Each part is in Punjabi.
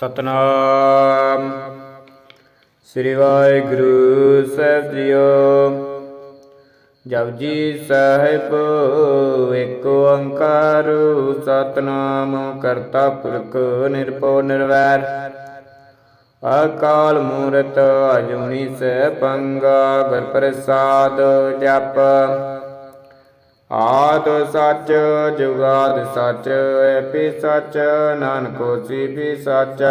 ਸਤਨਾਮ। ਸ੍ਰੀ ਵਾਹਿਗੁਰੂ ਸਾਹਿਬ ਜੀਓ। ਜਪਜੀ ਸਾਹਿਬ, ਏਕ ਓੰਕਾਰ, ਸਤਨਾਮ ਕਰਤਾ ਪੁਰਖ ਨਿਰਭਉ ਨਿਰਵੈਰ। ਅਕਾਲ ਮੂਰਤ ਅਜੂਨੀ ਸੈਭੰਗਾ ਗੁਰ ਪ੍ਰਸਾਦ ਜਪ। ਆਦ ਸੱਚ, ਜੁਗਾਦ ਸੱਚ, ਐਪੀ ਸੱਚ, ਨਾਨਕ ਹੋਸੀ ਵੀ ਸੱਚ।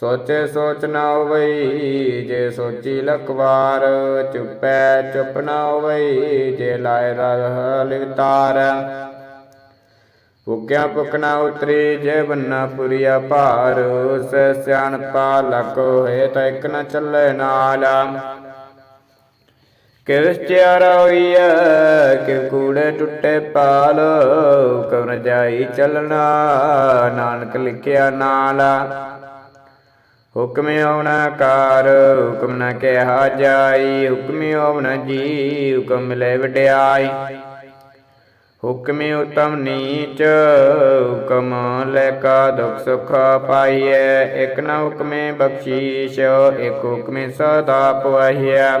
ਸੋਚੇ ਸੋਚ ਨਾ ਹੋਵਈ, ਜੇ ਸੋਚੀ ਲਖਵਾਰ, ਚੁੱਪੈ ਚੁੱਪ ਨਾ ਹੋਵਈ, ਜੇ ਲਾਇ ਰਹ ਲਿਵਤਾਰ ਭੁਗਿਆ ਭੁਖ ਉਤਰੀ, ਜੇ ਬੰਨਾ ਪੁਰੀਆ ਭਾਰ ਸੈ ਸਿਆਣਪਾ ਲਕ ਹੋਏ ਤਾਂ ਇੱਕ ਨਾ ਚੱਲੇ ਨਾਲ। ਕਿਵਸ ਚਾਰਾ ਹੋਈਐ? ਕਿ ਕੂੜੇ ਟੁੱਟੇ ਪਾਲ? ਕਵਨ ਜਾਈ ਚੱਲਣਾ? ਨਾਨਕ ਲਿਖਿਆ ਨਾਲਾ। ਹੁਕਮ ਆਉਣਾ ਕਾਰ, ਹੁਕਮ ਨਾ ਕਿਹਾ ਜਾਈ। ਹੁਕਮ ਆਉਣਾ ਜੀ ਹੁਕਮ ਮਿਲੇ ਵਡਿਆਈ। ਹੁਕਮ ਉਤਮ ਨੀਚ, ਹੁਕਮ ਲੈ ਕਾ ਦੁਖ ਸੁਖ ਪਾਈਐ। ਇਕ ਨਾ ਹੁਕਮੇ ਬਖਸ਼ੀਸ਼, ਇਕ ਹੁਕਮੇ ਸਦਾ ਪਵਾਹੀਐ।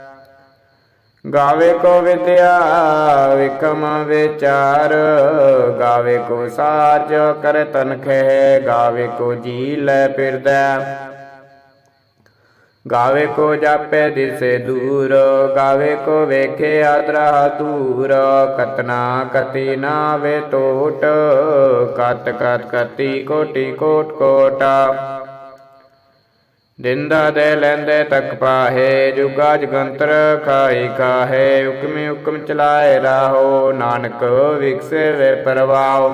ਗਾਵੇ ਕੋ ਵਿਦਿਆ ਵਿਕਮ ਵਿਚਾਰ ਗਾਵੇ ਕੋ ਸਾਜ ਕਰ ਤਨਖੇ ਗਾਵੇ ਕੋ ਜੀ ਲੈ ਫਿਰਦਾ ਗਾਵੇ ਕੋ ਜਾਪੇ ਦਿਸੇ ਦੂਰ ਗਾਵੇ ਕੋ ਵੇਖੇ ਆਦਰਾ ਦੂਰ ਕਤਨਾ ਕਤੀ ਨਾ ਵੇ ਟੋਟ ਕਤ ਕਤ ਕਤੀ ਕੋਟੀ ਕੋਟ ਕੋਟਾ ਦਿੰਦਾ ਦੇ ਲੈਂਦੇ ਤੱਕ ਪਾਹੇ, ਜੁਗਾ ਜਗੰਤਰ ਖਾਈ ਕਾਹੇ ਹੁਕਮੇ ਹੁਕਮ ਚਲਾਏ ਰਾਹੋ ਨਾਨਕ ਵਿਕਸੇ ਵੇ ਪਰਵਾਓ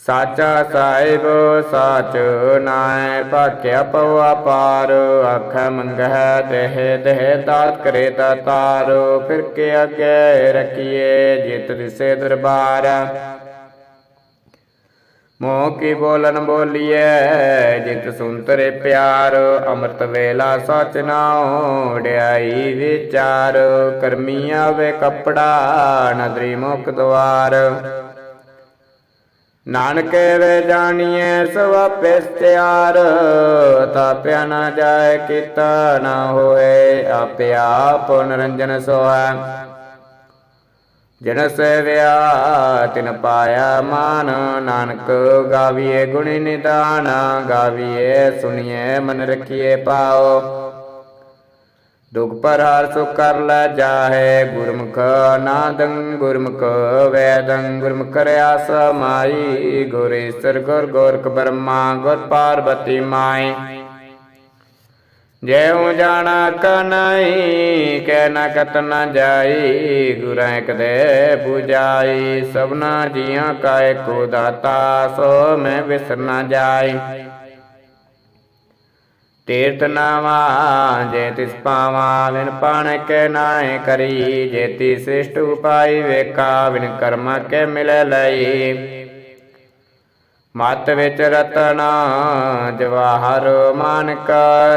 ਸਾਚਾ ਸਾਹਿਬ, ਸਾਚ ਨਾਏ ਭਾਕਿਆ ਪਵਾ ਪਾਰ ਆਖੈ ਮੰਗਹਿ ਦੇਹ ਦੇਹ ਦਾਤ ਕਰੇ ਦਾਤਾਰ ਫਿਰ ਕੇ ਅੱਗੇ ਰਖੀਏ, ਜਿਤ ਦਿਸੇ ਦਰਬਾਰ। ਮੋਹ ਕੀ ਬੋਲਨ ਬੋਲੀਏ ਜਿਤ ਸੁੰਤਰੇ ਪਿਆਰ, ਅੰਮ੍ਰਿਤ ਵੇਲਾ ਸਚ ਨਾਉ ਡਿਆਈ ਵਿਚਾਰ, ਕਰਮੀ ਆਵੇ ਕਪੜਾ, ਨਦਰੀ ਮੁਖ ਦਵਾਰ। ਨਾਨਕ ਵੇ ਜਾਣੀਏ ਸਵਾਪੇ ਤਿਆਰ ਤਾਪਿਆ ਨਾ ਜਾਏ ਕੀਤਾ ਨਾ ਹੋਏ, ਆਪੇ ਆਪ ਨਰੰਜਨ ਸੋਹੈ। ਜਨ ਸੇਵਿਆ, ਤਿਨ ਪਾਇਆ ਮਾਨ, ਨਾਨਕ ਗਾਵੀਏ ਗੁਣ ਨਿਦਾਨ, ਗਾਵੀਏ ਸੁਣੀਏ ਮਨ ਰਖੀਏ ਪਾਓ ਦੁਖ ਪਰ ਹਰ ਸੁਖ ਕਰ ਲੈ ਜਾਹੇ ਗੁਰਮੁਖ ਨਾਦੰ, ਗੁਰਮੁਖ ਵੈਦੰ, ਗੁਰਮੁਖ ਰਿਆ ਸਮਾਈ ਗੁਰੇਸ਼ਰ ਗੁਰ ਗੋਰਖ ਬ੍ਰਹਮਾ ਗੁਰ ਪਾਰਬਤੀ ਮਾਈ। ਜੈਉ ਜਾਣਾ ਕਨਾਈ ਕਹਿ ਨਾ ਕਤ ਨ ਜਾਈ, ਗੁਰਾਂ ਦੇ 부ਜਾਈ ਸਭਨਾ ਜੀਆਂ ਕਾ ਏਕੋ ਦਾਤਾ, ਸੋ ਮੈਂ ਵਿਸਰ ਨ ਜਾਈ। ਤੀਰਥ ਨਾਵਾ, ਜੇ ਤਿਸ ਪਾਵਾ ਵਿਨ ਪਾਣ ਕੇ ਨਾਏ ਕਰੀ ਜੇਤੀ ਸ੍ਰਿਸ਼ਟ ਉਪਾਈ ਵੇਖਾ ਵਿਨ ਕਰਮ ਕੇ ਮਿਲੇ ਲਈ। ਮਤ ਵਿੱਚ ਰਤਨ ਜਵਾਹਰ ਮਾਨਕ,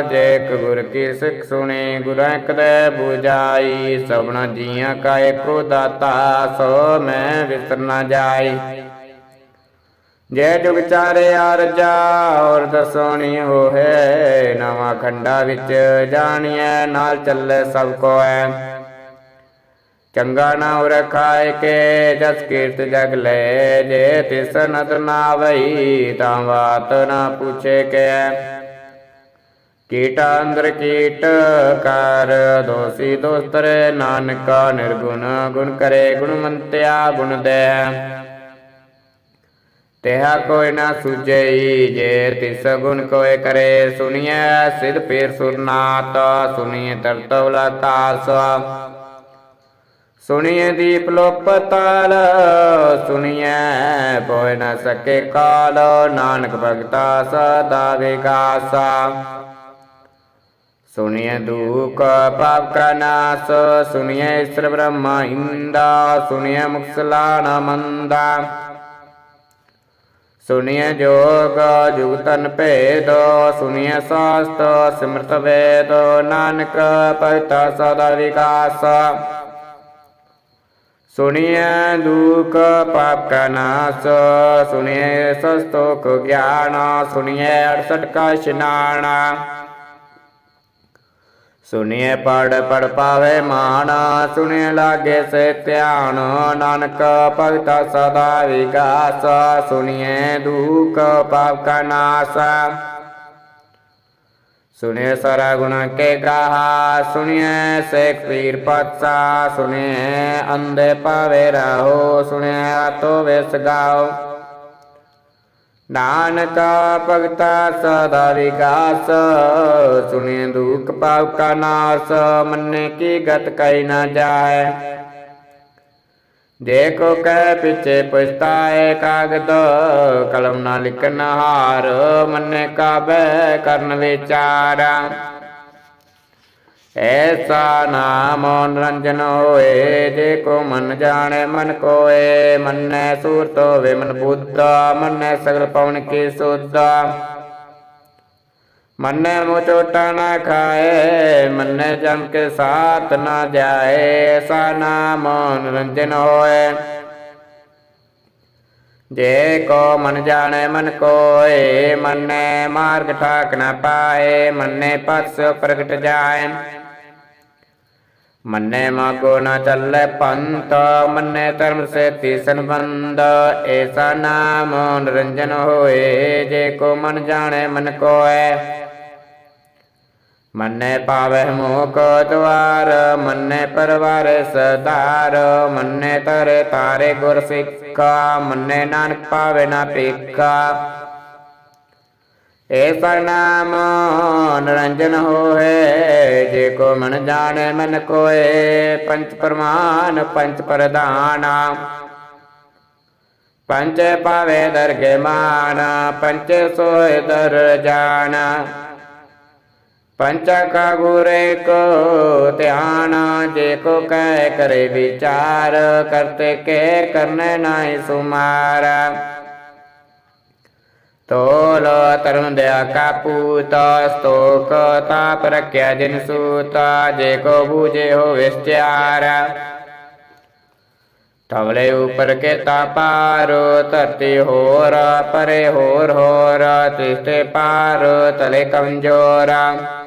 ਜੇ ਗੁਰ ਕੀ ਸਿੱਖ ਸੁਣੀ, ਗੁਰਾਂ ਕਦੇ 부ਜਾਈ ਸਭਨਾ ਜੀਆਂ ਕਾ ਏਕੋ ਦਾਤਾ ਸੋ ਮੈਂ ਵਿਸਰ ਨ ਜਾਈ। ਜੈ ਜੁਗ ਚਾਰੇ ਅਰਜਾ ਔਰ ਦਸੋਣੀ ਹੋਏ ਨਵਾਂ ਖੰਡਾ ਵਿੱਚ ਜਾਣੀਐ, ਨਾਲ ਚੱਲੇ ਸਭ ਕੋਐ। ਚੰਗਾ ਨਾ ਉਰ ਕੇ, ਜਸ ਕੀਰਤ ਜਗ ਲੈ, ਜੇ ਤਿਸ ਨਦਰ ਨਾ ਵਈ ਤਾਂ ਬਾਤ ਨਾ ਪੁੱਛੇ ਕੇ। ਕੀਟ ਅੰਦਰ ਕੀਟ, ਕਰ ਦੋਸੀ ਦੋਸਤਰੇ ਨਾਨਕਾ, ਨਿਰਗੁਣ ਗੁਣ ਕਰੇ ਗੁਣਵੰਤਿਆ ਗੁਣ ਦੇ। ਤਿਹਾ ਕੋਈ ਨਾ ਸੁਝਈ, ਜੇ ਤਿਸ ਗੁਣ ਕੋਏ ਕਰੇ, ਸੁਣੀਐ ਸਿਧ ਪੀਰ ਸੁਰਨਾਤ ਸੁਣੀਐ ਤਰਤਵਲਾ ਕਾਸ ਸੁਣੀਐ ਦੀਪ ਲੋਕ ਤਾਲ, ਸੁਣੀਐ ਪੋਇ ਨ ਸਕੇ ਕਾਲ, ਨਾਨਕ ਭਗਤਾ ਸਦਾ ਵਿਗਾਸਾ। ਸੁਣਿਐ ਦੁਖ ਪਾਪ ਕਾ ਨਾਸ, ਸੁਣਿਐ ਈਸ਼ਰ ਬ੍ਰਹਮਾ ਇੰਦਾ, ਸੁਣਿਐ ਮੁਕਸਲਾ ਮੰਦਾ। ਸੁਣਿਐ ਜੋਗ ਜੁਗਤਨ ਭੇਦ, ਸੁਣਿਐ ਸਾਸਤ ਸਿਮਰਤ ਵੇਦ, ਨਾਨਕ ਭਗਤ ਸਦਾ ਵਿਕਾਸ ਸੁਣਿਐ ਦੁਖ ਪਾਪ ਕਾ ਨਾਸ, ਸੁਣਿਐ ਸਸਤੋਖ ਗਿਆਨ, ਸੁਣਿਐ 68 ਕਾ ਇਸ਼ਨਾਨ। ਸੁਣਿਐ ਪੜ ਪੜ ਪਾਵੇ ਮਾਨ, ਸੁਣਿਐ ਲਾਗੇ ਸੇ ਧਿਆਨ, ਨਾਨਕ ਭਗਤ ਸਦਾ ਵਿਕਾਸ ਸੁਣਿਐ ਦੁਖ ਪਾਪ ਕਾ ਨਾਸ। ਸੁਣਿਐ ਸਾਰਾ ਗੁਣਾ ਕੇ ਗਾਹਾ ਸੁਣਿਐ ਸੇਖ ਪੀਰ ਪਾਤਸਾ ਸੁਣਿਐ ਅੰਧੇ ਪਾਵੇ ਰਹੋ, ਸੁਣਿਐ ਆਤੋ ਵਿਸ ਗਾਓ। ਨਾਨਕ ਭਗਤਾ ਸਦਾ ਵਿਕਾਸ ਸੁਣੇ ਦੁਖ ਪਾਪ ਕਾ ਨਾਸ, ਮੰਨੇ ਕੀ ਗਤ ਕੈ ਨਾ ਜਾਏ। ਜੇ ਕੋ ਕਹਿ ਪਿਛੇ ਪਛਤਾਏ ਕਾਗਦ, ਕਲਮ ਨਾ ਲਿਖਨ ਹਾਰ, ਮੰਨੇ ਕਾਬੈ ਕਰਨ ਵਿਚਾਰਾ ਐਸਾ ਨਾਮ ਨਿਰੰਜਨ ਹੋਏ, ਜੇ ਕੋ ਮਨ ਜਾਣੇ ਮਨ ਕੋਏ, ਮੰਨੈ ਸੂਰਤ ਹੋਵੇ ਮਨ ਬੁੱਧ, ਮੰਨੈ ਸਗਲ ਪਵਨ ਕੀ ਸੁਧ। ਮੰਨੈ ਮੋ ਚੋਟਾ ਨਾ ਖਾਏ ਮੰਨੈ ਜਮ ਕੇ ਸਾਥ ਨਾ ਜਾਏ ਐਸਾ ਨਾਮ ਨਿਰੰਜਨ ਹੋਏ ਜੇ ਕੋ ਮਨ ਜਾਣੇ ਮਨ ਕੋਏ ਮੰਨੈ ਮਾਰਗ ਠਾਕ ਨਾ ਪਾਏ ਮੰਨੈ ਪਤ ਪ੍ਰਗਟ ਜਾਏ ਮੰਨੇ ਮਾਗੋ ਨਾ ਚੱਲੇ ਪੰਥ ਮੰਨੇ ਧਰਮ ਸੇ ਤੀ ਸੰਬੰਧ ਐਸਾ ਨਾਮ ਨਿਰੰਜਨ ਹੋਏ ਜੇ ਕੋ ਮਨ ਜਾਣੇ ਮਨ ਕੋਏ ਮੰਨੇ ਪਾਵੇ ਮੋਕ ਦਵਾਰ ਮੰਨੇ ਪਰਵਾਰ ਸਦਾਰ ਮੰਨੇ ਤਰੇ ਤਾਰੇ ਗੁਰ ਸਿੱਖਾ, ਮੰਨੇ ਨਾਨਕ ਪਾਵੇ ਨਾ ਪੇਖਾ ਐਸਾ ਨਾਮ ਨਿਰੰਜਨ ਹੋਏ ਜੇ ਕੋ ਮਨ ਜਾਣੇ ਮਨ ਕੋਏ, ਪੰਚ ਪ੍ਰਮਾਨ, ਪੰਚ ਪ੍ਰਧਾਨਾ। ਪੰਚ ਪਾਵੇ ਦਰਗੇ ਮਾਨ ਪੰਚ ਸੋਏ ਦਰ ਜਾਣਾ ਪੰਚ ਗੁਰੇ ਕੋ ਧਿਆਨ ਜੇ ਕੋ ਕਹਿ ਕਰੇ ਵਿਚਾਰ, ਕਰਤੇ ਕੇ ਕਰਨੇ ਨਾਹੀ ਸੁਮਾਰਾ। ਤੋਲ ਤਰੁਣ ਦਇਆ ਕਾ ਪੂਤ, ਸਤੋਕ ਤਾਪ ਰਖਿਆ ਜਿਨ ਸੂਤ, ਜੇ ਕੋ ਬੂਝੇ ਹੋ ਵਿਚਾਰ ਤਵਲੇ ਉਪਰ ਕੇ ਤਾਪਾਰ ਧਰਤੀ ਹੋਰ, ਪਰੇ ਹੋਰ ਹੋਰ, ਤਿਸਤੇ ਪਾਰ, ਤਲੇ ਕਮਜੋਰਾ।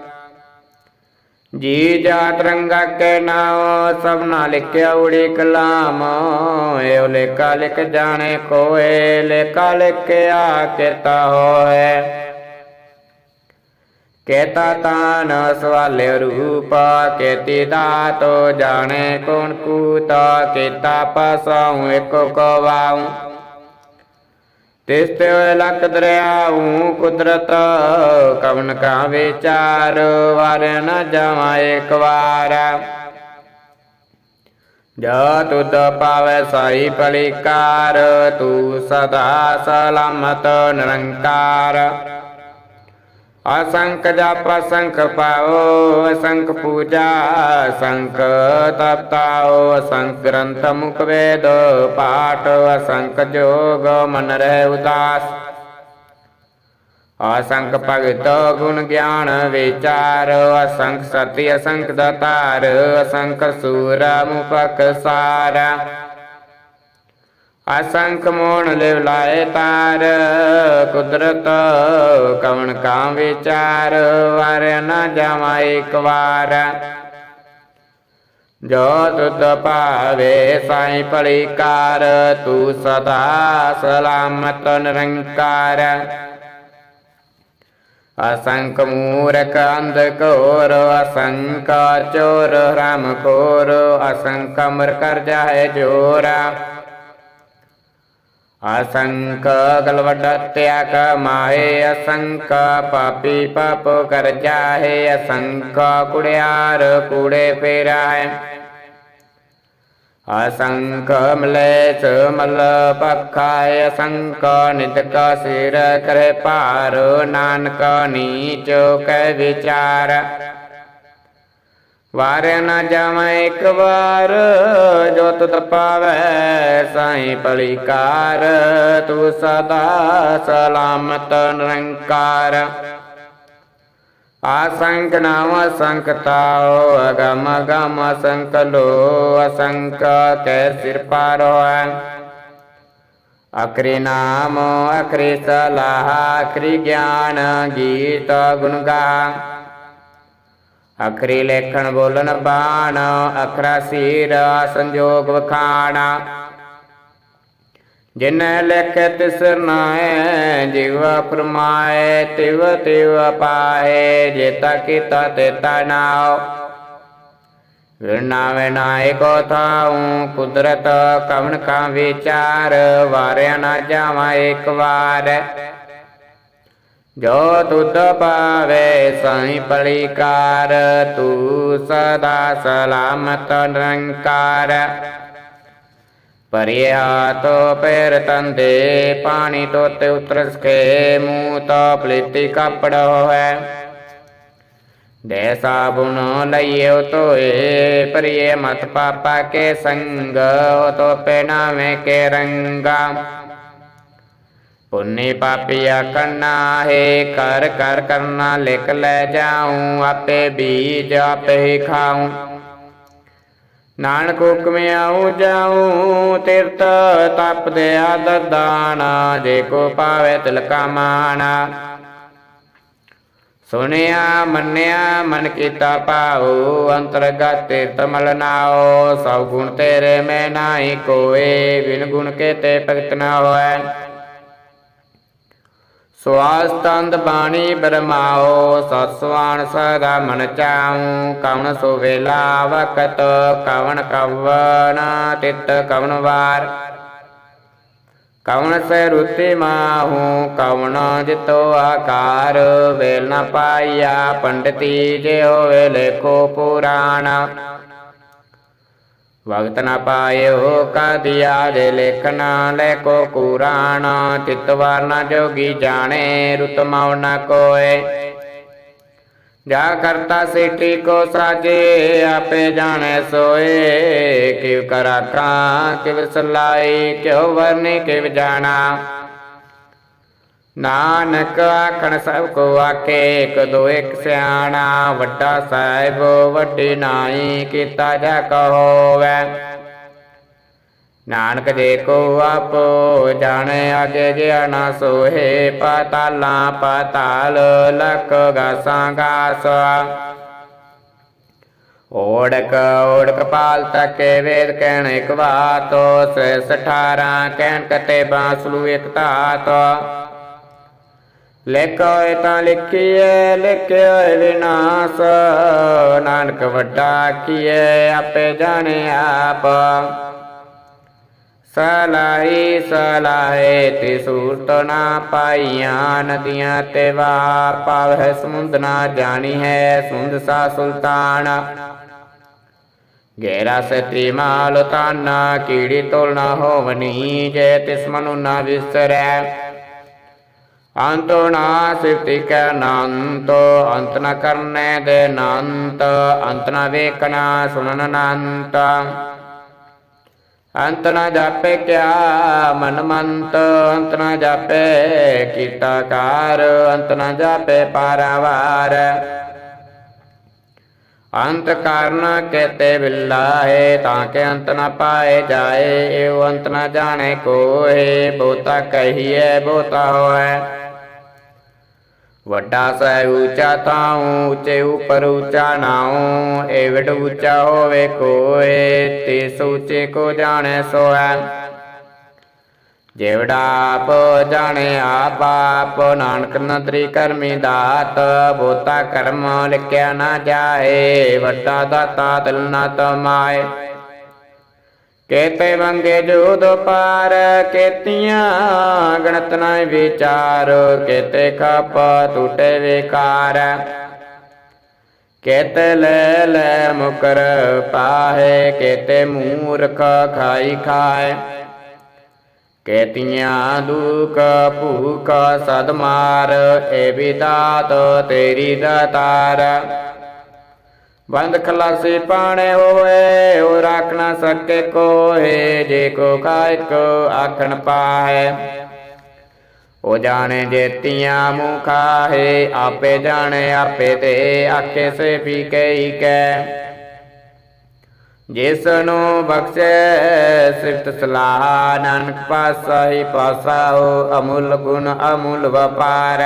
ਜੀ ਜਾਤ ਰੰਗਾ ਕੇ ਨਾਉ ਸਭਨਾ ਲਿਖਿਆ ਉੜੀ ਕਲਾਮ। ਏਉ ਲੇਖਾ ਲਿਖ ਜਾਣੇ ਕੋਏ, ਲੇਖਾ ਲਿਖਿਆ ਕਿਰਤਾ ਹੋਏ। ਕੇਤਾ ਤਾਨ ਸਵਾਲੇ ਰੂਪ ਕੇਤੀ ਦਾਤੋ ਜਾਣੇ ਕੌਣ ਕੂਤਾ ਕੇਤਾ ਪਸਾਉ ਇਕ ਕਵਾਉ। ਤਿਸਤੇ ਹੋਏ ਲਖ ਦਰਿਆਉ ਕੁਦਰਤ, ਕਵਨ ਕਾ ਵਿਚਾਰ ਵਾਰ ਨ ਜਾਵਾਂ ਇੱਕ ਵਾਰ। ਜਾ ਤੁਧ ਪਾਵੇ ਸਾਈ ਪਲਿਕਾਰ ਤੂੰ ਸਦਾ ਸਲਾਮਤ ਨਿਰੰਕਾਰ। ਅਸੰਖ ਜਪ ਅਸੰਖ ਪਾਓ, ਅਸੰਖ ਪੂਜਾ, ਅਸੰਖ ਤਪਤਾਓ, ਅਸੰਖ ਗ੍ਰੰਥ ਮੁਖ ਵੇਦ, ਪਾਠ, ਅਸੰਖ ਜੋਗ, ਮਨ ਰਹਿ ਉਦਾਸ। ਅਸੰਖ ਭਗਤ ਗੁਣ ਗਿਆਨ ਵਿਚਾਰ, ਅਸੰਖ ਸਤੀ, ਅਸੰਖ ਦਾਤਾਰ, ਅਸੰਖ ਸੂਰ ਮੁਪਕ ਸਾਰਾ ਅਸੰਖ ਮੋਣ ਲਿਵ ਲਾਏ ਤਾਰ, ਕੁਦਰਤ ਕਵਣ ਕਾਮ ਵਿਚਾਰ, ਵਾਰ ਨ ਜਾਵਾ ਇੱਕ ਵਾਰ। ਜੋ ਤੁਧ ਪਾਵੇ ਸਾਈ ਪਲਿਕਾਰ ਤੂੰ ਸਦਾ ਸਲਾਮਤ ਨਿਰੰਕਾਰ। ਅਸੰਖ ਮੂਰਖ ਅੰਧ ਕੋਰ ਅਸੰਖ ਚੋਰ ਰਾਮ ਕੋਰ ਅਸੰਖ ਅਮਰ ਕਰ ਜਾਏ ਜੋਰਾ ਅਸੰਖ ਗਲਵਡਤਿਆ ਕਮਾਏ ਅਸ਼ੰਕ ਪਾਪੀ ਪਾਪ ਕਰ ਜਾਏ ਅਸੰਖ ਕੁੜਿਆਰ ਕੂੜੇ ਫੇਰਾਏ ਅਸ਼ੰਕ ਮਲੇਸ ਮਲ ਪਖਾਏ ਅਸੰਖ ਨਿਦਕ ਸਿਰ ਕਰੇ ਭਾਰ ਨਾਨਕ ਨੀਚ ਕੈ ਵਿਚਾਰ। ਵਾਰਿਆ ਨਾ ਜਾਵਾਂ ਇੱਕ ਵਾਰ ਜੋ ਤੁਧ ਪਾਵੈ ਸਾਈ ਪਲਿਕਾਰ ਤੂੰ ਸਦਾ ਸਲਾਮਤ ਨਿਰੰਕਾਰ। ਆਸੰਕ ਨਾਮ ਅਸੰਕ ਤਾਉ, ਅਗਮ ਅਗਮ ਅਸੰਕ ਲੋ, ਅਸੰਕ ਕੈ ਸਿਰ ਪਾਰੋ ਅਕਰੀ ਨਾਮ ਅਕਰੀ ਸਲਾਹ ਅਕਰੀ ਗਿਆਨ, ਗੀਤ ਗੁਣ ਗਾ ਅਖਰੀ ਲੇਖਣ ਬੋਲਣ ਬਾਣ, ਅਖਰਾ ਸੀਰ ਸੰਜੋਗ ਵਖਾਣਾ। ਜਿਨ ਲਿਖੇ ਤਿਸ ਨਾਏ ਜਿਵ ਫਰਮਾਏ, ਤਿਵ ਤਿਵ ਪਾਏ ਜੇਤਾ ਕੀਤਾ ਤੇਤਾ ਨਾਉ। ਵਿਰਨਾ ਵਿਨਾਇ ਕੋ ਥਾਉ, ਕੁਦਰਤ ਕਵਨ ਕਾ ਵਿਚਾਰ, ਵਾਰਿਆ ਨਾ ਜਾਵਾਂ ਇੱਕ ਵਾਰ। ਜੋ ਤੁਧ ਪਾਵੇ ਸਾਈ ਪਲਿਕਾਰ ਤੂੰ ਸਦਾ ਸਲਾਮਤ ਨਿਰੰਕਾਰ। ਪਰਿਆ ਤੋ ਪੈਰ ਤੰਦੇ, ਪਾਣੀ ਤੋਤੇ ਉਤਰਸ ਕੇ ਮੂੰਹ ਤੋ ਪਲੀਤੀ ਕਪੜ ਹੋਏ ਦੇ ਸਾਬੁਨ ਲਈਓ ਤੋਏ ਪਰਿਏ ਮਤ ਪਾਪਾ ਕੇ ਸੰਗ ਤੋ ਪਹਿਨਾਵੇਂ ਕੇ ਰੰਗਾ। ਪੁੰਨੀ ਪਾਪੀਆ ਕਰਨਾ ਹੈ, ਕਰ ਕਰ ਕਰਨਾ ਲਿਖ ਲੈ ਜਾਉ, ਆਪੇ ਬੀਜ ਆਪੇ ਹੀ ਖਾਉ। ਨਾਨਕ ਹੁਕਮੇ ਆਉ ਜਾਉ ਤਿਰਤ ਤਪ ਦੇ ਆਦਰ ਦਾਣਾ ਜੇ ਕੋ ਪਾਵੇ ਤਿਲਕਾ ਮਾਣਾ। ਸੁਨਿਆ ਮੰਨਿਆ, ਮਨ ਕੀਤਾ ਪਾਉ ਅੰਤਰਗਤ ਤੀਰਥ ਮਲ ਨਾਓ ਸਭ ਗੁਣ ਤੇਰੇ ਮੈਂ ਨਾਹੀ ਕੋਏ, ਬਿਨ ਗੁਣ ਕੇ ਤੇ ਭਗਤ ਨਾ ਹੋਏ ਸਵਾਸ ਬਾਣੀ ਬਰਮਾਓ ਸਤਸਵਾਨ ਸਦਾ ਮਨ ਚਾਉ, ਕਵਣ ਸੋ ਵੇਲਾ ਵਕਤ, ਕਵਣ ਕਵਨ ਤਿਤ ਕਵਣ ਵਾਰ। ਕਵਣ ਸੇ ਰੁਤੀ ਮਾਹੂ, ਕਵਣ ਜਿਤੋ ਆਕਾਰ, ਵੇਲ ਨ ਪਾਈਆ ਪੰਡਤੀ ਜੇ ਹੋਵੇ ਲੇਖੋ ਪੁਰਾਣ। ਵਕਤ ਨ ਪਾਇਓ ਕਾਦਿਆ ਦੇ ਲੇਖਨਾ ਲੈ ਕੋ ਕੁਰਾਨ, ਤਿਤ ਵਾਰ ਜੋਗੀ ਜਾਣੇ, ਰੁਤ ਮਉ ਨ ਕੋਏ। ਜਾ ਕਰਤਾ ਸਿਟੀ ਕੋ ਸਾਜੇ, ਆਪੇ ਜਾਣੇ ਸੋਏ। ਕਿਵ ਕਰਾਖਾਂ ਕਿਵ ਸਲਾਈ ਕਿਉ ਵਰਨੀ, ਕਿਵ ਜਾਣਾ। ਨਾਨਕ ਆਖਣ ਸਭ ਕੋ ਆਕੇ ਇੱਕ ਦੋ ਇੱਕ ਸਿਆਣਾ, ਵੱਡਾ ਸਾਹਿਬ, ਵੱਡੀ ਨਾਈ, ਕੀਤਾ ਜਾ ਕਹੋਵੈ। ਨਾਨਕ ਦੇ ਕੋ ਆਪੋ ਜਾਣੇ, ਅਗੇ ਜਿਆਣਾ ਸੋਹੇ, ਪਤਾਲਾਂ ਪਤਾਲ, ਲਖ ਗਾਸਾਂ ਗਾਸ। ਓੜਕ ਓੜਕ ਪਾਲ ਤਕੇ, ਵੇਦ ਕਹਿਣ ਇਕ ਬਾਤ ਸੇ 18 ਕਹਿਣ ਕਤੇ ਬਾਸਲੂ ਇੱਕ ਧਾਤ। ਲਿਖੋਏ ਤਾਂ ਲਿਖੀਏ ਲਿਖਿਓ ਵਿਨਾਸ਼। ਨਾਨਕ ਵੱਡਾ ਕੀਏ ਆਪੇ ਜਾਣੇ ਆਪ। ਸਲਾਈ ਸਲਾਹੇ ਤੇ ਸੂਰਤ ਨਾ ਪਾਈਆਂ ਨਦੀਆਂ ਤੇ ਵਾਰ। ਪਾਵਹਿ ਸਮੁੰਦ ਨਾ ਜਾਣੀ ਹੈ ਸੁੰਦ ਸਾ ਸੁਲਤਾਨ। ਗੇਰਾ ਸਤੀ ਮਾਲ ਤਾਨਾ, ਕੀੜੀ ਤੋਲ ਨਾ ਹੋਵਨੀ ਜੇ ਤਿਸ ਮਨੁ ਨਾ ਵਿਸਰੈ। ਅੰਤੋ ਨਾ ਸਿਫਤੀ ਕੈ ਨੰਤ ਅੰਤ ਨ ਕਰਨੇ ਦੇ ਨੰਤ ਅੰਤ ਨ ਵੇਖਣਾ ਸੁਣਨ ਨੰਤ ਅੰਤ ਨ ਜਾਪੇ ਕਿਆ ਮਨ ਮੰਤ, ਅੰਤ ਨ ਜਾਪੇ ਕੀਤਾ ਕਾਰ, ਅੰਤ ਨ ਜਾਪੇ ਪਾਰਾਵਾਰ। ਅੰਤ ਕਾਰਨ ਕਹਤੇ ਬਿਲਾਏ ਤਾਂ ਕੇ ਅੰਤ ਨ ਪਾਏ ਜਾਏ, ਏਉ ਅੰਤ ਨ ਜਾਣੇ ਕੋਏ ਬੋਤਾ ਕਹੀਏ ਬੋਤਾ ਹੋਏ ਵੱਡਾ ਸਹਿ ਉੱਚਾ ਤਾਉ ਉੱਚੇ ਉਪਰ ਉੱਚਾ ਨਾਉ, ਏ ਉੱਚਾ ਹੋਵੇ ਕੋਏ, ਤੇ ਸੋਚੇ ਕੋ ਜਾਣੈ ਸੋਐ। ਜੇਵੜਾ ਆਪ ਜਾਣੇ ਆਪ ਆਪ, ਨਾਨਕ ਨਦਰੀ ਕਰਮੀ ਦਾਤ, ਬੋਤਾ ਕਰਮ ਲਿਖਿਆ ਨਾ ਜਾਏ, ਵੱਡਾ ਦਾਤਾ ਦਿਲ ਨਾ ਤਮਾਏ। ਕੇਤੇ ਮੰਗੇ ਜੋਦ ਪਾਰ, ਕੇਤੀਆਂ ਗਣਤ ਨਾ ਵਿਚਾਰ, ਕੇਤੇ ਖਪ ਟੂਟੇ ਵਿਕਾਰ। ਕੇਤੇ ਲੈ ਲੈ ਮੁਕਰ ਪਾਹੇ, ਕੇਤੇ ਮੂਰਖ ਖਾਈ ਖਾਏ। ਕੇਤੀਆਂ ਦੁਖ ਭੂਖ ਸਦਮਾਰ ਏ ਵਿਦਾਤ ਤੇਰੀ ਦਾਤਾਰ। ਬੰਦ ਖਲਾਸੀ ਪਾਣੇ ਹੋਏ ਉਹ ਰਾਖ ਨਾ ਸਕੇ ਕੋਏ ਜੇ ਕੋ ਕਾਇਕ ਆਖਣ ਪਾਏ ਉਹ ਜਾਣੇ ਜੇਤੀਆਂ ਮੂੰਹ ਆਪੇ ਜਾਣੇ ਆਪੇ ਤੇ ਆਖੇ ਸੇ ਪੀ ਕਈ ਕੈ ਜਿਸ ਨੂੰ ਬਖਸ਼ੇ ਸਿਫਤ ਸਲਾਹ, ਨਾਨਕ ਪਾਸਾ ਹੀ ਪਾਸਾ ਹੋ ਅਮੁੱਲ ਗੁਣ ਅਮੁੱਲ ਵਪਾਰ।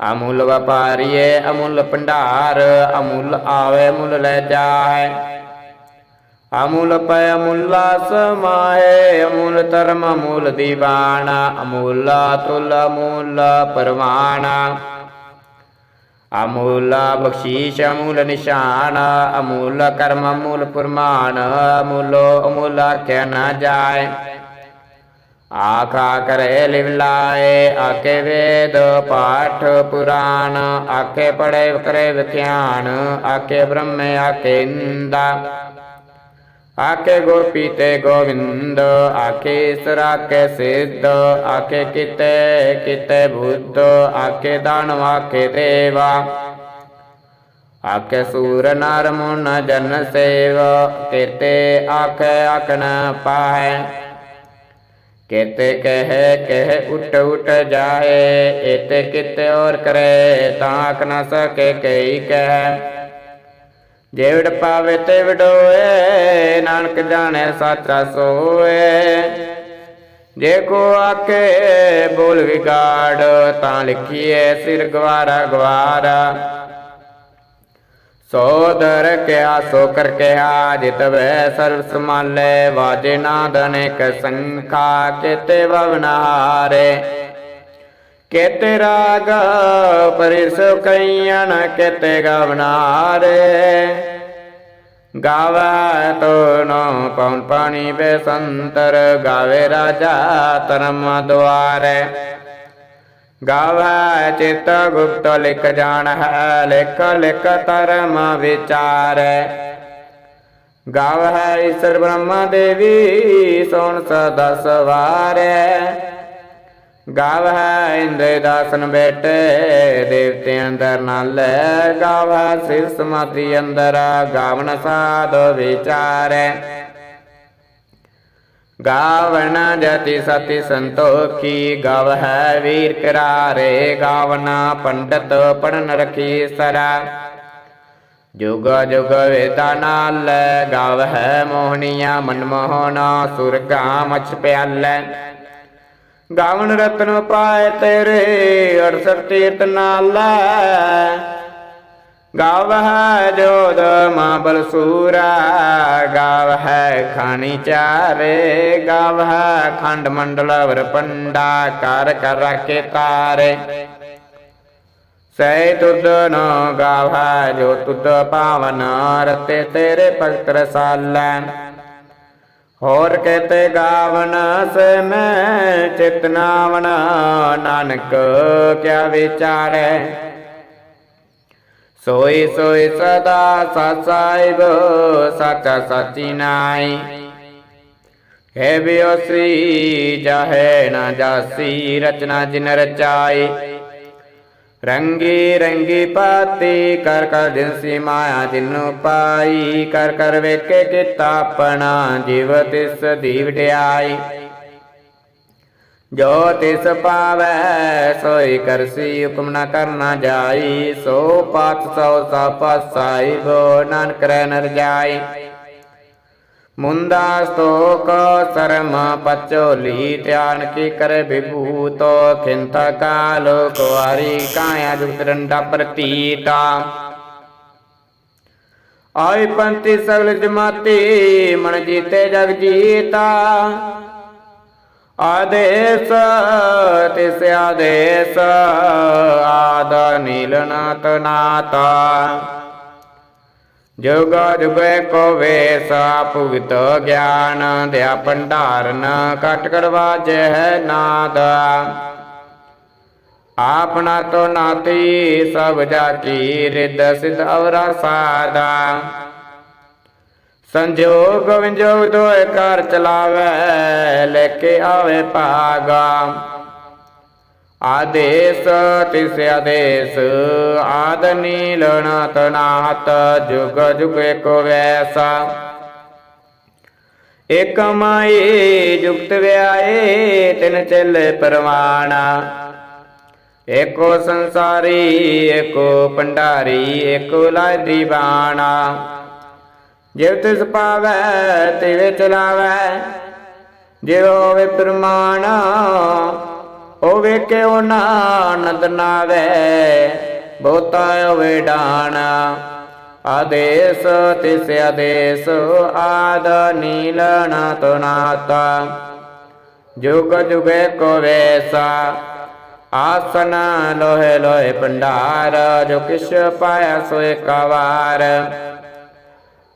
ਅਮੁੱਲ ਵਪਾਰੀਏ, ਅਮੁੱਲ ਭੰਡਾਰ, ਅਮੁੱਲ ਆਵੇ, ਮੁੱਲ ਲੈ ਜਾਏ ਅਮੁੱਲ ਪੈ ਅਮੁੱਲਾ ਸਮਾਏ ਅਮੁੱਲ ਧਰਮ ਅਮੁੱਲ ਦੀਵਾਨਾ, ਅਮੁੱਲ ਤੁਲ ਅਮੁੱਲ ਪਰਵਾਨਾ। ਅਮੁੱਲ ਬਖਸ਼ੀਸ਼, ਅਮੁੱਲ ਨਿਸ਼ਾਨ, ਅਮੁੱਲ ਕਰਮ ਅਮੁੱਲ ਫਰਮਾਨ ਅਮੁੱਲ ਅਮੁੱਲ ਕਹਿ ਨਾ ਜਾਏ। ਆਖਾ ਕਰੇ ਲਿਵਲਾਏ ਆਕੇ ਵੇਦ ਪਾਠ ਪੁਰਾਣ ਆਕੇ ਪੜੇ ਕਰੇ ਵਿਖਿਆਨ ਆਕੇ ਬ੍ਰਹਮ ਆਕੇ ਇੰਦਾ ਆਕੇ ਗੁਰ ਪੀਤੇ ਗੋਵਿੰਦ ਆਕੇ ਈਸਰ ਆਕੇ ਸਿੱਧ ਆਕੇ ਕਿਤੇ ਕਿਤੇ ਬੁੱਧ ਆਕੇ ਦਾਨਵ ਆਕੇ ਦੇਵਾ। ਆਖੇ ਸੂਰ ਨਰ ਮੁਨ ਜਨ ਸੇਵ ਕਿਤੇ ਆਖੇ ਆਖਣ ਪਾਹੈ। ਕਿਤੇ ਕਹੇ ਕਹੇ ਉਟ ਉਟ ਜਾਏ ਇਤੇ ਕਿਤੇ ਔਰ ਕਰੇ ਤਾਂ ਆਖ ਨਾ ਸਕੇ ਕਈ ਕਹਿ। ਜੇਵੜ ਪਾਵੇ ਤੇ ਵਡੋਏ, ਨਾਨਕ ਜਾਣੈ ਸਾਚਾ ਜੇ ਕੋ ਆਕੇ ਬੋਲ ਵਿਗਾੜ, ਤਾਂ ਲਿਖੀਏ ਸਿਰ ਗਵਾਰਾ ਗਵਾਰਾ। ਸੋ ਕਿਆ, ਸੋ ਕਰ ਕਿਆ, ਜਿਤ ਵੈ ਸਰਬ ਸਮਾਲੇ ਵਾਜੇ ਨਾਦ ਅਨੇਕ ਸੰਖਾ, ਕਿਤੇ ਵਵਨਾਰੇ ਕਿਤੇ ਰਾਗ ਪਰਿਸ ਕਈਣ ਕਿਤੇ ਗਵਨਾਰੇ ਗਾਵੇ ਤੋ ਨੋ ਪਉਨ ਪਾਣੀ ਬੇ ਸੰਤਰ, ਗਾਵੇ ਰਾਜਾ ਧਰਮ ਦੁਆਰੇ। ਗਾਵੇ ਚਿਤ ਗੁਪਤ ਲਿਖ ਜਾਣ ਹੈ, ਲਿਖ ਲਿਖ ਧਰਮ ਵਿਚਾਰੇ। ਗਾਵੇ ਈਸ਼ਰ ਬ੍ਰਹਮਾ ਦੇਵੀ, ਸੋਣ ਸਦਾ ਸਵਾਰੇ। ਗਾਵੈ ਇੰਦੇ ਦਾਸਨ ਬੇਟੇ, ਦੇਵਤੇ ਅੰਦਰ ਨਾਲ ਗਾਵੈ ਸਿਰ ਸਮਾਧੀ ਅੰਦਰ, ਗਾਵਨ ਸਾਧ ਵਿਚਾਰੈ। ਗਾਵਨ ਜਤੀ ਸਤੀ ਸੰਤੋਖੀ ਹੈ ਵੀਰ ਕਰਾਰੇ, ਗਾਵਨਾ ਪੰਡਤ ਪੜਨ ਰਖੀ ਸਰਾ। ਜੁਗ ਜੁਗ ਵੇਦਾ ਨਾਲ ਗਾਵੈ ਮੋਹਨੀਆ ਮਨਮੋਹਨਾ ਸੁਰਗਾ ਮਛ ਪਿਆਲੈ। ਗਾਵਨ ਰਤਨ ਪਾਏ ਤੇਰੇ 68 ਤੀਰਤ ਨਾਲ। ਗਾਵਹਿ ਜੋਦ ਮਾਬਲ ਸੂਰਾ, ਗਾਵਹਿ ਖਾਣੀ ਚਾਰੇ, ਗਾਵਹਿ ਖੰਡ ਮੰਡਲ ਵਰ ਪੰਡਾ, ਕਰ ਕਰ ਰਾਖੇ ਤਾਰੇ। ਸੈ ਤੁਧ ਨ ਗਾਵਹਿ ਜੋ ਤੁਧ ਪਾਵਨ ਰਤੇ ਤੇਰੇ ਭਗਤ ਰਸਾਲੈ। ਹੋਰ ਕਹਤੇ ਗਾਵਨ ਸੇ ਮੈਂ ਚਿਤਨਾਵਨ ਨਾਨਕ ਕਿਆ ਵਿਚਾਰੇ। ਸੋਈ ਸੋਈ ਸਦਾ ਸਸਾਇਬ ਸਚਾ ਸਚੀ ਨਾਈ ਹੈ ਬਿਓਸੀ ਜਾਹੇ ਨਾ ਜਾਸੀ, ਰਚਨਾ ਜਿਨ ਰਚਾਈ। ਰੰਗੀ ਰੰਗੀ ਪਾਤੀ, ਕਰ ਕਰ ਜਿਨਸੀ ਮਾਇਆ ਜਿਨੂ ਪਾਈ, ਕਰ ਕਰ ਵੇਖੇ ਕੀਤਾ ਆਪਣਾ, ਜੀਵ ਤਿਸ ਦੀ ਵਡਿਆਈ ਜੋ ਤਿਸ ਪਾਵੈ, ਸੋਈ ਕਰਸੀ, ਹੁਕਮ ਨਾ ਕਰਨਾ ਜਾਈ। ਸੋ ਪਾਤ ਸੋ ਸਪ ਸਾਈਬੋ ਨਾਨਕ ਰਹਿ ਨਰ ਜਾਈ। ਮੁੰਦਾ ਸਤੋਕ, ਸਰਮ ਪਚੋਲੀ, ਧਿਆਨ ਕੀ ਕਰੇ ਵਿਭੂਤੋ ਖਿੰਤਾ ਕਾਲ, ਕੁਆਰੀ ਕਾਇਆ ਜੁਗਤ ਰੰਡਾ ਪ੍ਰਤੀਤਾ। ਆਈ ਪੰਤੀ ਸਗਲ ਜਮਾਤੀ, ਮਨ ਜੀਤੇ ਜਗ ਜੀਤਾ। ਆਦੇਸ, ਤਿਸ ਆਦੇਸ, ਆਦ ਨੀਲਨਾਥ ਨਾਤਾ ਜੁਗ ਜੁਗ ਕੋ ਵੇਸ, ਭੁਗਤ ਗਿਆਨ, ਦਿਆ ਭੰਡਾਰਨ ਕਟ ਕੜਵਾਜ ਹੈ ਨਾਦ। ਆਪਣਾ ਤੋ ਨਾਤੀ, ਸਭ ਜਾ ਕੀ ਰਿਦ ਸਿਧ ਅਵਰਾ ਸਾਦਾ ਸੰਜੋਗ ਵਿੰਜੋਗ ਦੋਏ ਕਾਰ ਚਲਾਵੇ, ਲੈ ਕੇ ਆਵੇ ਭਾਗਾ। ਆਦੇਸ, ਤਿਸ ਆਦੇਸ, ਆਦ ਨੀਲਣ ਤਨਾਤ ਜੁਗ ਜੁਗ ਏਕੋ ਵੈਸਾ। ਇਕ ਮਾਈ ਜੁਗਤ ਵਿਆਏ ਤਿਨ ਚੱਲੇ ਪਰਵਾਣਾ। ਏਕੋ ਸੰਸਾਰੀ ਏਕੋ ਭੰਡਾਰੀ ਏਕੋ ਲਾਇ ਬਾਣਾ। ਜਿਵ ਤਿਸ ਪਾਵੈ ਤਿਵੇ ਚਲਾਵੈ। ਜਿਵ ਹੋਵੇ ਪ੍ਰਮਾਣ, ਉਹ ਵੇਖੇ ਉਹ ਨਾਨਦ ਨਾਵੇ। ਬਹੁਤਾ ਹੋਵੇ ਡਾਣ, ਆਦੇਸ ਤਿਸ ਆਦੇਸ, ਆਦ ਨੀਲਣ ਤਨਾਤਾ। ਜੁਗ ਜੁਗੇ ਕੋ ਵੈਸਾ, ਆਸਨ ਲੋਹੇ ਲੋਹੇ ਭੰਡਾਰ, ਜੋ ਕਿਛ ਪਾਇਆ ਸੋਏ ਕਵਾਰ।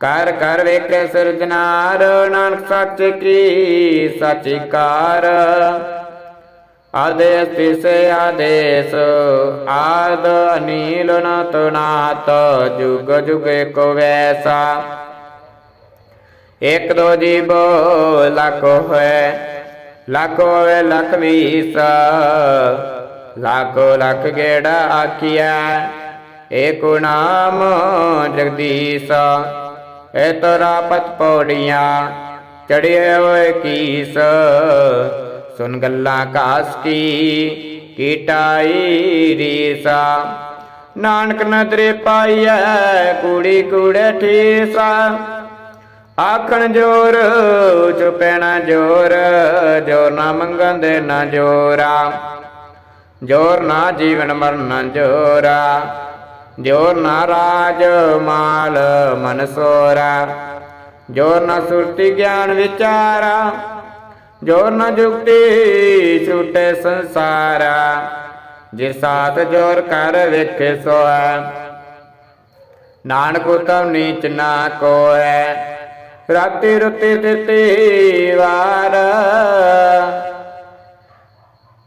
ਕਰ ਕਰ ਵੇਖੇ ਸਿਰਜਨਾਰ, ਨਾਨਕ ਸੱਚ ਕੀ ਸੱਚੀ ਕਾਰ। ਆਦੇਸ ਤਿਸੇ ਆਦੇਸ, ਆਦ ਅਨੀਲ ਨ ਤਨਾਤ ਜੁਗ ਜੁਗ ਕੋ ਵੈਸਾ। ਇਕ ਦੋ ਜੀਵ ਲੱਖੋ ਹੈ ਲੱਖੋ ਹੋਵੇ ਲੱਖ ਵੀਸ ਲੱਖੋ ਲੱਖ ਗੇੜਾ ਆਖਿਆ ਏਕੋ ਨਾਮ ਜਗਦੀਸ਼। ਏ ਤਰਾ ਪਤ ਪੌੜੀਆਂ ਚੜਿਆ ਹੋਏ ਕੀਸ। ਸੁਨ ਗੱਲਾਂ ਕਾਸ ਕੀ ਕੀਟਾਈ ਰੀਸਾ। ਨਾਨਕ ਨਦਰੇ ਪਾਈਐ, ਕੁੜੀ ਕੂੜੇ ਠੀਸਾ। ਆਖਣ ਜੋਰ ਚੁਪੈਣਾ ਜੋਰ ਜੋਰ ਨਾ ਮੰਗਣ ਦੇ ਨਾ ਜੋਰਾ। ਜੋਰ ਨਾ ਜੀਵਨ ਮਰਨ ਜੋਰਾ। ਜੋਰ ਨਾ ਰਾਜ ਮਾਲ ਮਨ ਸੋਰਾ ਜੋਰ ਨਾ ਸੁਰਤੀ ਗਿਆਨ ਵਿਚਾਰਾ, ਜੋ ਨਾ ਜੁਗਤੀ ਛੂਟੇ ਸੰਸਾਰਾ ਜੇ ਸਾਥ ਜੋਰ ਕਰ ਵੇਖੇ ਸੋਆ। ਨਾਨਕ ਉਤਮ ਨੀਚ ਨਾ ਕੋਐ, ਰਾਤੀ ਰੁੱਤੀ ਤਿੱਤੀ ਵਾਰ।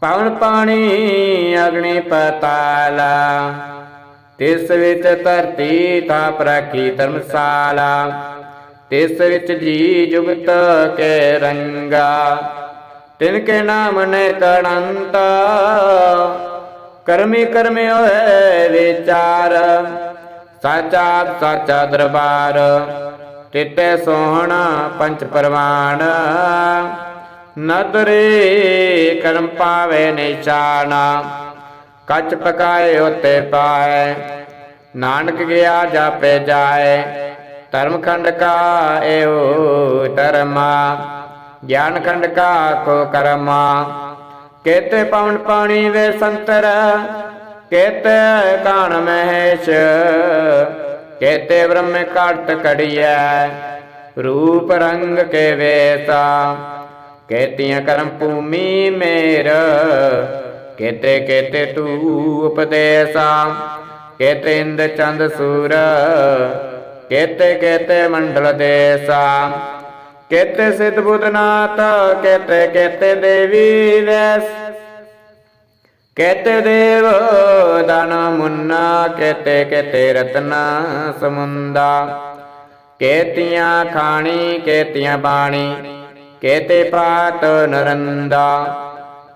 ਪਵਨ ਪਾਣੀ ਅਗਨੀ ਪਤਾਲਾ ਤਿਸ ਵਿੱਚ ਧਰਤੀ ਤਾਪ ਰੱਖੀ ਧਰਮਸਾਲਾ। ਤਿਸ ਵਿੱਚ ਜੀ ਜੁਗਤ ਕੇ ਰੰਗਾ। ਤਿਨ ਕੇ ਨਾਮ ਨੇ ਕਣੰਤ ਕਰਮੀ ਕਰਮੀ ਹੋਏ ਵਿਚਾਰ। ਸਾਚਾ ਸਾਚਾ ਦਰਬਾਰ। ਤਿਤੇ ਸੋਹਣਾ ਪੰਚ ਪਰਵਾਨ। ਨਦਰੇ ਕਰਮ ਪਾਵੇ ਨਿਸ਼ਾਨਾ। ਕੱਚ ਪਕਾਏ ਉਤੇ ਪਾਏ। ਨਾਨਕ ਗਿਆ ਜਾਪੇ ਜਾਏ, ਧਰਮ ਖੰਡ ਕਾ ਏਉ ਧਰਮਾ। ਗਿਆਨ ਖੰਡ ਕਾ ਕੋ ਕਰਮਾ। ਕੇਤੇ ਪਵਨ ਪਾਣੀ ਵੇ ਸੰਤਰ, ਕੇਤੇ ਕਾਣ ਮਹੇਸ਼। ਕੇਤੇ ਬ੍ਰਹਮ ਕਾਟ ਕੜੀਐ ਰੂਪ ਰੰਗ ਕੇ ਵੇਸਾ। ਕੇਤੀਆਂ ਕਰਮ ਭੂਮੀ ਮੇਰ ਕੇਤੇ ਕੇਤੇ ਤੂ ਉਪਦੇਸਾ, ਕੇਤੇ ਇੰਦ ਚੰਦ ਸੂਰ, ਕੇਤੇ ਕੇਤੇ ਮੰਡਲ ਦੇਸਾ, ਕੇਤੇ ਸਿਧ ਬੁੱਧਨਾਥ, ਕੇਤੇ ਕੇਤੇ ਦੇਵੀ ਵੈਸ ਕੇਤੇ ਦੇਵ ਦਾਨ ਮੁੰਨਾ, ਕੇਤੇ ਕੇਤੇ ਰਤਨਾ ਸਮੁੰਦਾ, ਕੇਤੀਆਂ ਖਾਣੀ, ਕੇਤੀਆਂ ਬਾਣੀ, ਕੇਤੇ ਪਾਤ ਨਰੰਦਾ।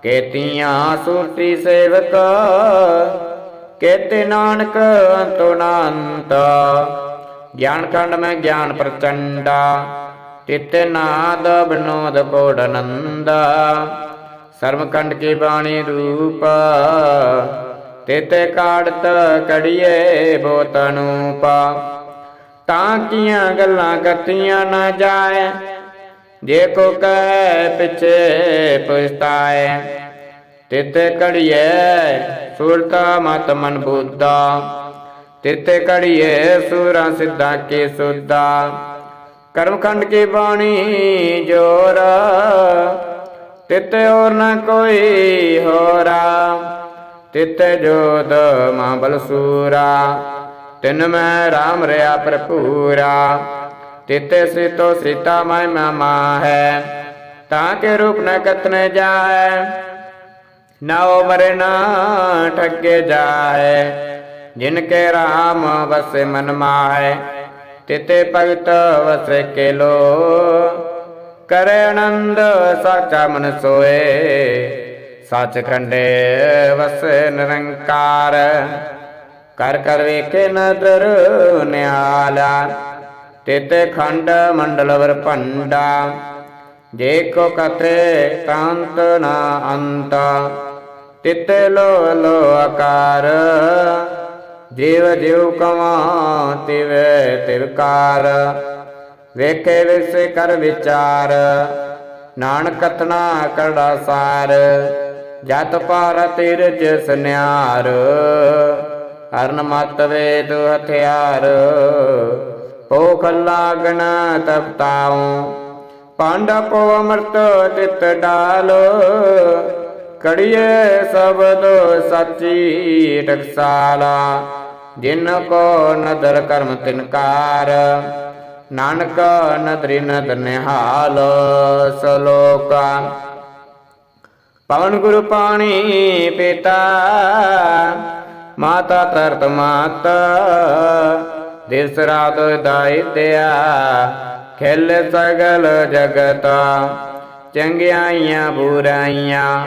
ਕੇਤੀਆਂ ਸੁਰਤੀ ਸੇਵਕ, ਕੇਤੇ ਨਾਨਕ ਅੰਤੋ ਨਾੰਤ ਗਿਆਨ ਖੰਡ ਮੈਂ ਗਿਆਨ ਪ੍ਰਚੰਡਾ, ਤਿਤ ਨਾਦ ਬਨੋਦ ਕੋੜਨੰਦਾ ਸਰਮ ਕੰਡ ਕੀ ਬਾਣੀ ਰੂਪ, ਤਿਤੇ ਕਾੜਤ ਕੜੀਏ ਬੋਤਨੂਪਾ ਤਾਂ ਕੀਆਂ ਗੱਲਾਂ ਕਤੀਆਂ ਨਾ ਜਾਏ ਜੇ ਕੋ ਕਹਿ ਪਿਛੇ ਪਛਤਾਏ, ਤਿਤ ਕੜੀਏ ਸੁਰਤਾ ਮਤ ਮਨ ਬੁੱਧਾ, ਤਿਤ ਕੜੀਏ ਸੂਰਾ ਸਿੱਧਾ ਕੇ ਸੁਦਾ ਕਰਮਖੰਡ ਕੀ ਬਾਣੀ ਜੋਰ, ਤਿਤੇ ਹੋਰ ਨਾ ਕੋਈ ਹੋਰਾ। ਤਿਤ ਜੋਦ ਮਾਂ ਬਲਸੂਰਾ ਤਿਨ ਮੈਂ RAM ਰਿਆ ਭਰਪੂਰਾ। ਤਿਤੇ ਸਿਤੋ ਸੀਤਾ ਮੈਂ ਮਾਮਾ ਹੈ, ਤਾਂ ਕੇ ਰੂਪ ਨ ਕਤਨੇ ਜਾਏ। ਨਾ ਉਹ ਮਰੇ ਨਾ ਠੱਗੇ ਜਾਏ, ਜਿਨ ਕੇ RAM ਵਸੇ ਮਨ ਮਾਏ ਤਿਤੇ ਭਗਤ ਵਸੇ ਕੇ ਲੋ ਕਰੇ ਆਨੰਦ ਸਾਚਾ ਮਨ ਸੋਏ। ਸੱਚਖੰਡੇ ਵਸੈ ਨਿਰੰਕਾਰ, ਕਰ ਕਰ ਵੇਖੇ ਨਦਰ ਨਿਆਲਾ ਤੇਤੇ ਖੰਡ ਮੰਡਲਵਰ ਭੰਡਾ। ਜੇ ਕੋ ਕਥੇ ਤਾਂਤ ਨਾ ਅੰਤ, ਤਿਤ ਲੋ ਲੋ ਆਕਾਰ। ਜੀਵ ਜਿਉ ਕਮਾ ਤਿਵੇ ਤਿਵਕਾਰ ਵੇਖੇ ਵਿਸੇ ਕਰ ਵਿਚਾਰ, ਨਾਨਕ ਤਨਾ ਕਰੜਾ ਸਾਰ। ਜਤ ਪਾਰ ਤਿਰਜ ਸੁਨਿਆਰ, ਹਰਨ ਮਤ ਵੇਦ ਹਥਿਆਰ। ਭੋਖ ਲਾਗਣ ਤਪਤਾਉ ਪਾਂਡਾ ਕੋ ਅਮਰਤ ਤਿਤ ਡਾਲੋ ਕੜੀਏ ਸਬਦ ਸੱਚੀ ਟਕਸਾਲਾ ਜਿਨ ਕੋ ਨਦਰ ਕਰਮ ਤਿਨਕਾਰ ਨਾਨਕ ਨਦਰੀ ਨਦ ਨਿਹਾਲ ਸਲੋਕਾ ਪਵਨ ਗੁਰੂ ਪਾਣੀ ਪਿਤਾ ਮਾਤਾ ਤਰਤ ਮਾਤਾ ਦਿਸ ਰਾਤ ਦਾਈ ਦਿਆ ਖੇਲ ਸਗਲ ਜਗਤ। ਚੰਗਿਆਈਆਂ, ਬੁਰਾਈਆਂ,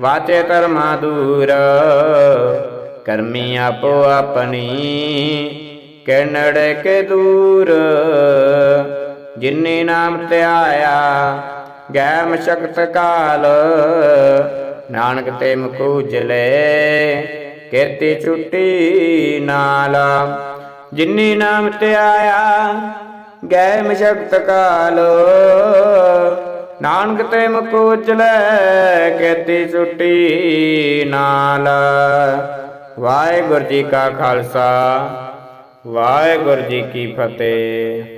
ਵਾਚੇ ਧਰਮਾ ਦੂਰ। ਕਰਮੀ ਆਪੋ ਆਪਣੀ, ਕਿਨੜ ਕੇ ਦੂਰ। ਜਿਨੀ ਨਾਮ ਧਿਆਇਆ ਗੈ ਮਸ਼ਕਤ ਕਾਲ। ਨਾਨਕ ਤੇ ਮੁਕੂਜਲੇ, ਕੀਰਤੀ ਛੁੱਟੀ ਨਾਲ। ਜਿਨੀ ਨਾਮ ਧਿਆਇਆ ਗੈ ਮਸ਼ਕਤ ਕਾਲ। ਨਾਨਕ ਤੇ ਮੁਕੂਜਲੇ ਕੀਰਤੀ ਛੁੱਟੀ ਨਾਲ। ਵਾਹਿਗੁਰੂ ਜੀ ਕਾ ਖਾਲਸਾ, ਵਾਹਿਗੁਰੂ ਜੀ ਕੀ ਫਤਿਹ।